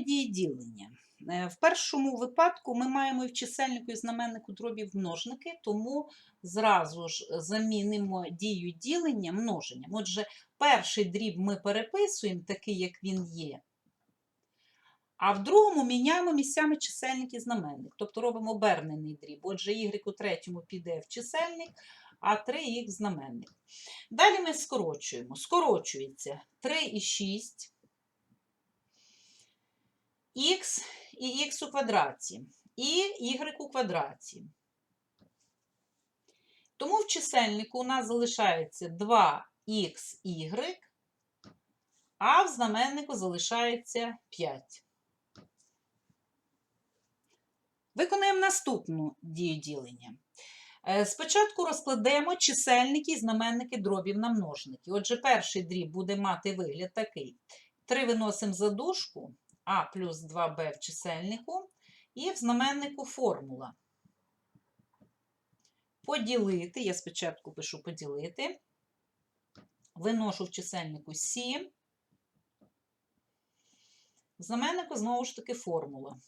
дії ділення. Е, В першому випадку ми маємо і в чисельнику і знаменнику дробів множники, тому зразу ж замінимо дію ділення множенням. Отже, перший дріб ми переписуємо такий, як він є. А в другому міняємо місцями чисельник і знаменник, тобто робимо обернений дріб. Отже, y у третьому піде в чисельник, а 3х в знаменник. Далі ми скорочуємо. Скорочується 3 і 6, х і х у квадраті, і y у квадраті. Тому в чисельнику у нас залишається 2xy, а в знаменнику залишається 5. Виконаємо наступну дію ділення. Е, Спочатку розкладемо чисельники і знаменники дробів на множники. Отже, перший дріб буде мати вигляд такий. 3 виносимо за дужку, а плюс 2b в чисельнику, і в знаменнику формула. Поділити, я спочатку пишу поділити, виношу в чисельнику 7, в знаменнику знову ж таки формула.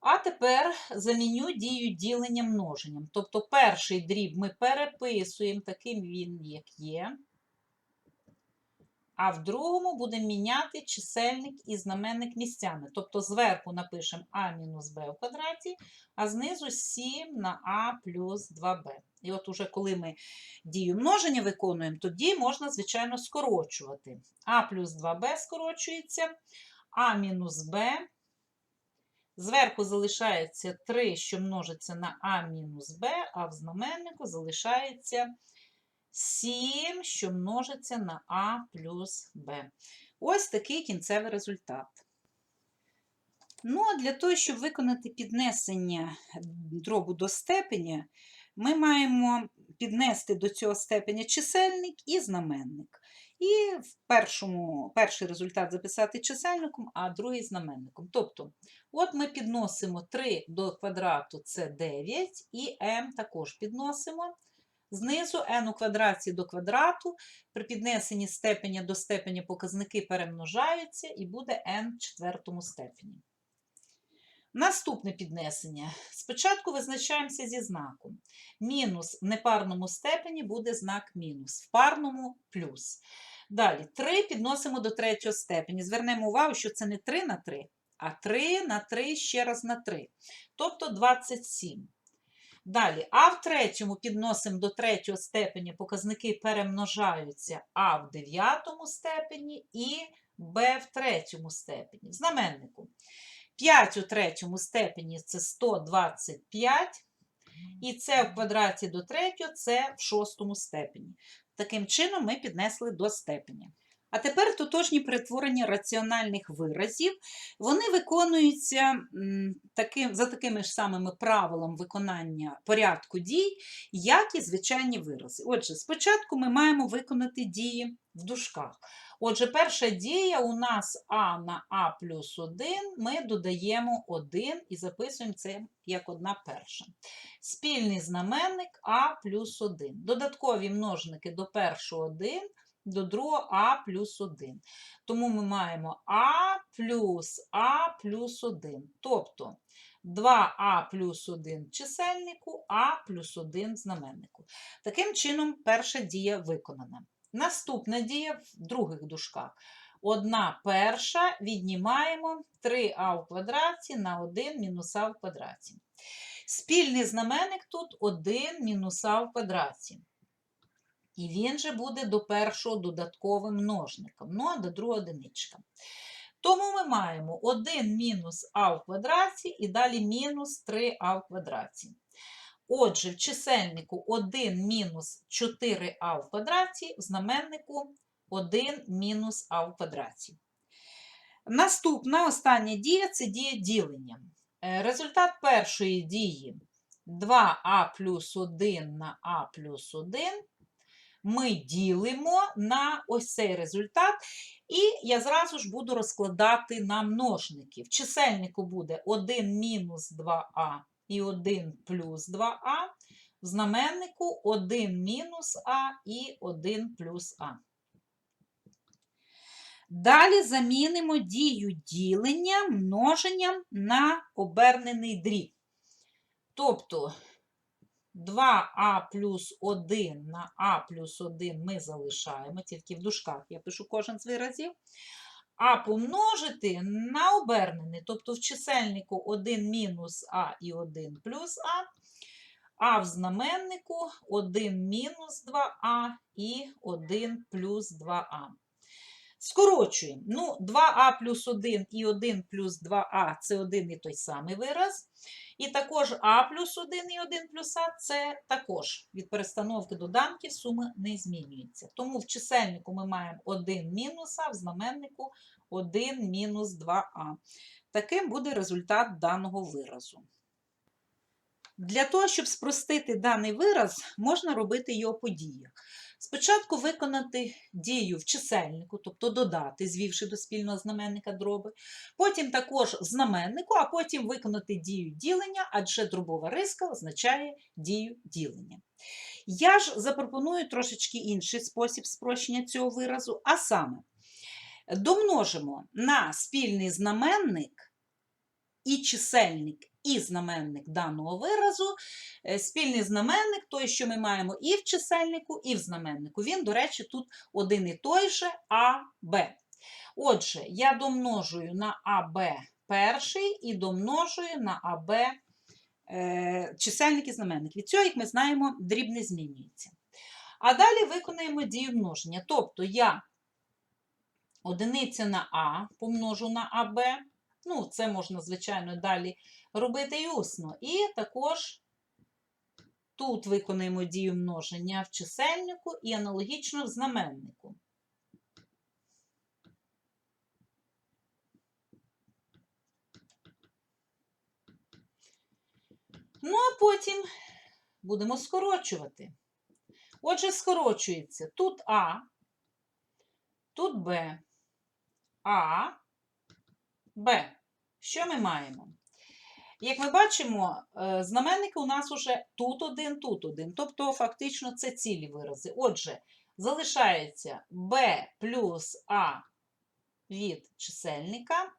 А тепер заміню дію ділення множенням. Тобто перший дріб ми переписуємо таким він, як є. А в другому будемо міняти чисельник і знаменник місцями. Тобто зверху напишемо а мінус b в квадраті, а знизу 7 на а плюс 2b. І от уже коли ми дію множення виконуємо, тоді можна, звичайно, скорочувати. а плюс 2b скорочується, а мінус b. Зверху залишається 3, що множиться на а мінус b, а в знаменнику залишається 7, що множиться на а плюс b. Ось такий кінцевий результат. Ну, а для того, щоб виконати піднесення дробу до степеня, ми маємо піднести до цього степеня чисельник і знаменник. І в першому, перший результат записати чисельником, а другий знаменником. Тобто, от ми підносимо 3 до квадрату це 9, і m також підносимо. Знизу n у квадраті до квадрату, при піднесенні степеня до степеня показники перемножаються і буде n в четвертому степені. Наступне піднесення. Спочатку визначаємося зі знаком. Мінус в непарному степені буде знак мінус, в парному плюс. Далі 3 підносимо до третього степені. Звернемо увагу, що це не 3 на 3, а 3 на 3 ще раз на 3. Тобто 27. Далі, а в третьому підносимо до третього степені, показники перемножаються а в дев'ятому степені і b в третьому степені. В знаменнику. 5 у третьому степені це 125, і це в квадраті до третього це в шостому степені. Таким чином ми піднесли до степеня. А тепер тотожні перетворення раціональних виразів. Вони виконуються таким, за такими ж самими правилами виконання порядку дій, як і звичайні вирази. Отже, спочатку ми маємо виконати дії в дужках. Отже, перша дія у нас а на а плюс 1, ми додаємо 1 і записуємо це як одна перша. Спільний знаменник а плюс 1. Додаткові множники до першого 1, до другого а плюс 1. Тому ми маємо а плюс а плюс 1. Тобто 2а плюс 1 в чисельнику, а плюс 1 в знаменнику. Таким чином, перша дія виконана. Наступна дія в других дужках. Одна перша віднімаємо 3а в квадраті на 1 мінус а в квадраті. Спільний знаменник тут 1 мінус а в квадраті. І він же буде до першого додатковим множником, ну а до другого одиничка. Тому ми маємо 1 мінус а в квадраті і далі мінус 3а в квадраті. Отже, в чисельнику 1 мінус 4а в квадраті, в знаменнику 1 мінус а в квадраті. Наступна остання дія це дія ділення. Е, Результат першої дії 2а плюс 1 на а плюс 1. Ми ділимо на ось цей результат, і я зразу ж буду розкладати на множники. В чисельнику буде 1 мінус 2а і 1 плюс 2а, в знаменнику 1 мінус а і 1 плюс а. Далі замінимо дію ділення множенням на обернений дріб. Тобто 2а плюс 1 на а плюс 1 ми залишаємо, тільки в дужках я пишу кожен з виразів. А помножити на обернений, тобто в чисельнику 1 мінус а і 1 плюс а, а в знаменнику 1 мінус 2а і 1 плюс 2а. Скорочуємо. Ну, 2а плюс 1 і 1 плюс 2а це один і той самий вираз. І також а плюс 1 і 1 плюс а це також від перестановки доданків сума не змінюється. Тому в чисельнику ми маємо 1 мінус а, в знаменнику 1 мінус 2а. Таким буде результат даного виразу. Для того, щоб спростити даний вираз, можна робити його по діях. Спочатку виконати дію в чисельнику, тобто додати, звівши до спільного знаменника дроби. Потім також знаменнику, а потім виконати дію ділення, адже дробова риска означає дію ділення. Я ж запропоную трошечки інший спосіб спрощення цього виразу, а саме домножимо на спільний знаменник і чисельник, і знаменник даного виразу. Е, Спільний знаменник, той, що ми маємо і в чисельнику, і в знаменнику. Він, до речі, тут один і той же А, Б. Отже, я домножую на АБ перший і домножую на АБ е, чисельник і знаменник. Від цього, як ми знаємо, дріб не змінюється. А далі виконаємо дію множення. Тобто я одиниця на А помножу на АБ. Ну, це можна, звичайно, далі робити і усно. І також тут виконаємо дію множення в чисельнику і аналогічно в знаменнику. Ну, а потім будемо скорочувати. Отже, скорочується тут А, тут Б, А, Б. Що ми маємо? Як ми бачимо, е, знаменники у нас уже тут один, тут один. Тобто, фактично, це цілі вирази. Отже, залишається b плюс А від чисельника,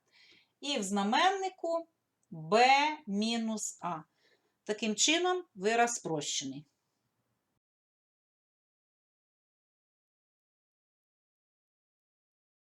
і в знаменнику b мінус А. Таким чином, вираз спрощений.